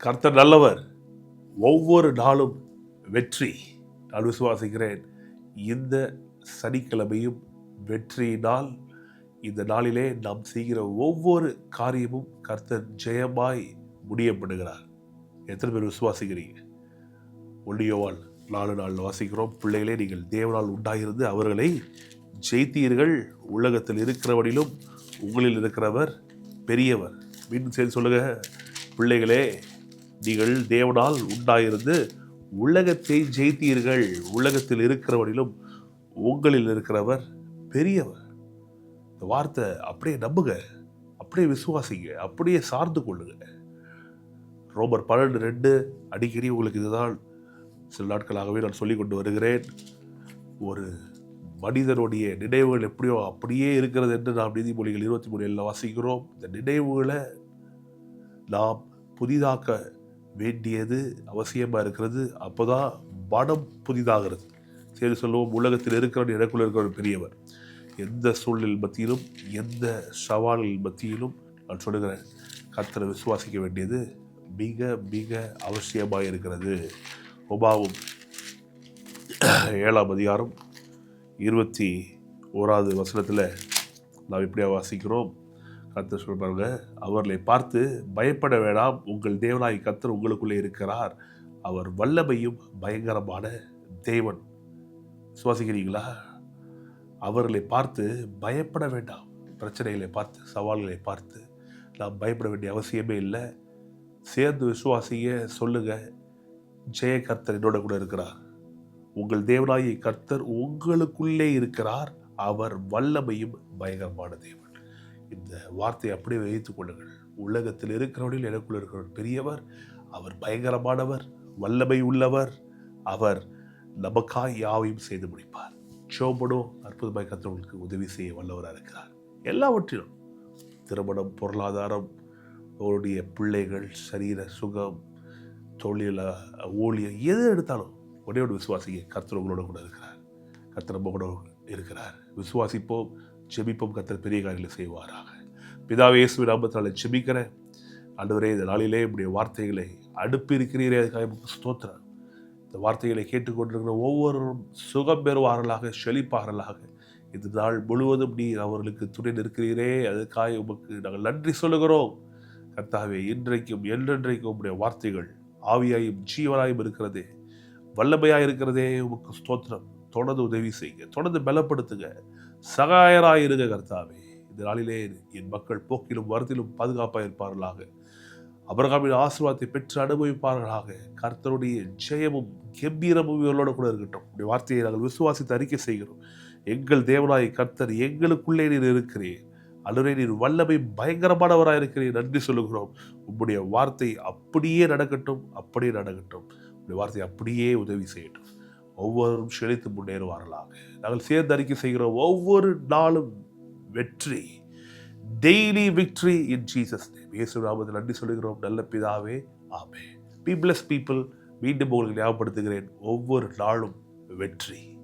கர்த்தர் நல்லவர். ஒவ்வொரு நாளும் வெற்றி. நான் விசுவாசிக்கிறேன். இந்த சனிக்கிழமையும் வெற்றியினால் இந்த நாளிலே நாம் செய்கிற ஒவ்வொரு காரியமும் கர்த்தர் ஜெயமாய் முடியப்படுகிறார். எத்தனை பேர் விசுவாசிக்கிறீங்க? ஒல்லியோவால் நாலு நாள் வாசிக்கிறோம். பிள்ளைகளே நீங்கள் தேவனால் உண்டாகிருந்து அவர்களை ஜெயித்தீர்கள். உலகத்தில் இருக்கிறவனிலும் உங்களில் இருக்கிறவர் பெரியவர். மீண்டும் சேர்த்து சொல்லுங்க. பிள்ளைகளே நீங்கள் தேவனால் உண்டாயிருந்து உலகத்தை ஜெயித்தீர்கள். உலகத்தில் இருக்கிறவனிலும் உங்களில் இருக்கிறவர் பெரியவர். இந்த வார்த்தை அப்படியே நம்புங்க. அப்படியே விசுவாசிங்க. அப்படியே சார்ந்து கொள்ளுங்க. ரோமர் பன்னெண்டு ரெண்டு அடிக்கடி உங்களுக்கு இதுதான் சில நாட்களாகவே நான் சொல்லிக் கொண்டு வருகிறேன். ஒரு மனிதனுடைய நினைவுகள் எப்படியோ அப்படியே இருக்கிறது என்று நாம் நீதிமொழிகள் இருபத்தி மூணில் வாசிக்கிறோம். இந்த நினைவுகளை நாம் புதிதாக்க வேண்டியது அவசியமாக இருக்கிறது. அப்போ தான் மனம் புதிதாகிறது. சரி சொல்லுவோம். உலகத்தில் இருக்கிறவன் எனக்குள்ள இருக்கிறவன் பெரியவர். எந்த சூழ்நிலை மத்தியிலும் எந்த சவால்கள் மத்தியிலும் நான் சொல்லுகிறேன் கத்தரை விசுவாசிக்க வேண்டியது மிக மிக அவசியமாக இருக்கிறது. ஒபாவும் ஏழாம் அதிகாரம் இருபத்தி ஓராவது வசனத்தில் நாம் இப்படியாக வாசிக்கிறோம். கர்த்தர் சொல்கிறாங்க அவர்களை பார்த்து பயப்பட வேண்டாம் உங்கள் தேவனாய் கர்த்தர் உங்களுக்குள்ளே இருக்கிறார். அவர் வல்லமையும் பயங்கரமான தேவன். சுவாசிக்கிறீங்களா? அவர்களை பார்த்து பயப்பட வேண்டாம். பிரச்சனைகளை பார்த்து சவால்களை பார்த்து நாம் பயப்பட வேண்டிய அவசியமே இல்லை. சேர்ந்து விசுவாசிய சொல்லுங்க. ஜெய கர்த்தர் என்னோட கூட இருக்கிறார். உங்கள் தேவனாயி கர்த்தர் உங்களுக்குள்ளே இருக்கிறார். அவர் வல்லமையும் பயங்கரமான தேவன். இந்த வார்த்தையை அப்படியே வைத்துக் கொள்ளுங்கள். உலகத்தில் இருக்கிறவனில் எனக்குள்ள இருக்கிறவர் பெரியவர் அவர் பயங்கரமானவர் வல்லமை உள்ளவர் அவர் நமக்காய் யாவையும் செய்து முடிப்பார். சோபனோ அற்புதமாய் கத்தவர்களுக்கு உதவி செய்ய வல்லவராக இருக்கிறார். எல்லாவற்றிலும் திருமணம் பொருளாதாரம் அவருடைய பிள்ளைகள் சரீர சுகம் தொழில ஊழியம் எது எடுத்தாலும் ஒரே ஒரு விசுவாசிங்க கர்த்தர் உங்களோட கூட இருக்கிறார். கர்த்தர் கூட இருக்கிறார். விசுவாசிப்போம் ஜெபிப்போம் கத்தர் பெரிய காரியங்களை செய்வாராக. பிதாவே இயேசு நாமத்தால் ஜெபிக்கிறேன் ஆண்டவரே இந்த நாளிலே இப்படிய வார்த்தைகளை அடுப்பு இருக்கிறீரே அதுக்காக உமக்கு ஸ்தோத்திரம். இந்த வார்த்தைகளை கேட்டுக்கொண்டிருக்கிற ஒவ்வொருவரும் சுகம் பெறுவார்களாக செழிப்பார்களாக. இந்த நாள் முழுவதும் நீ அவர்களுக்கு துணை நிற்கிறீரே அதுக்காக உமக்கு நாங்கள் நன்றி சொல்லுகிறோம். கர்த்தாவே இன்றைக்கும் என்றென்றைக்கும் உடைய வார்த்தைகள் ஆவியாயும் ஜீவனாயும் இருக்கிறதே. வல்லமையாக இருக்கிறதே உமக்கு ஸ்தோத்திரம். தொடர்ந்து உதவி செய்யுங்க. தொடர்ந்து பலப்படுத்துங்க. சகாயராயிருக இருங்க கர்த்தாவே இந்த நாளிலே என் மக்கள் போக்கிலும் வருத்திலும் பாதுகாப்பாக இருப்பார்களாக. அபரகாமின் ஆசீர்வாதத்தை பெற்று அனுபவிப்பார்களாக. கர்த்தருடைய ஜெயமும் கம்பீரமும் இவர்களோடு கூட இருக்கட்டும். உடைய வார்த்தையை நாங்கள் விசுவாசித்து அறிக்கை செய்கிறோம். எங்கள் தேவனாய் கர்த்தர் எங்களுக்குள்ளே நீர் இருக்கிறேன் அலுரை நீர் வல்லமை பயங்கரமானவராக இருக்கிறேன் நன்றி சொல்லுகிறோம். உம்முடைய வார்த்தை அப்படியே நடக்கட்டும் அப்படியே நடக்கட்டும். உடைய வார்த்தை அப்படியே உதவி செய்யட்டும். ஒவ்வொருவரும் செழித்து முன்னேறுவார்களாக. நாங்கள் சேர்ந்தறிக்கை அறிக்கை செய்கிறோம் ஒவ்வொரு நாளும் வெற்றி daily victory in Jesus name இயேசு நாமத்தில் நன்றி சொல்லுகிறோம். நல்ல பிதாவே ஆமே பீப்ளஸ் பீப்புள் மீண்டும் உங்களுக்கு ஞாபகப்படுத்துகிறேன். ஒவ்வொரு நாளும் வெற்றி.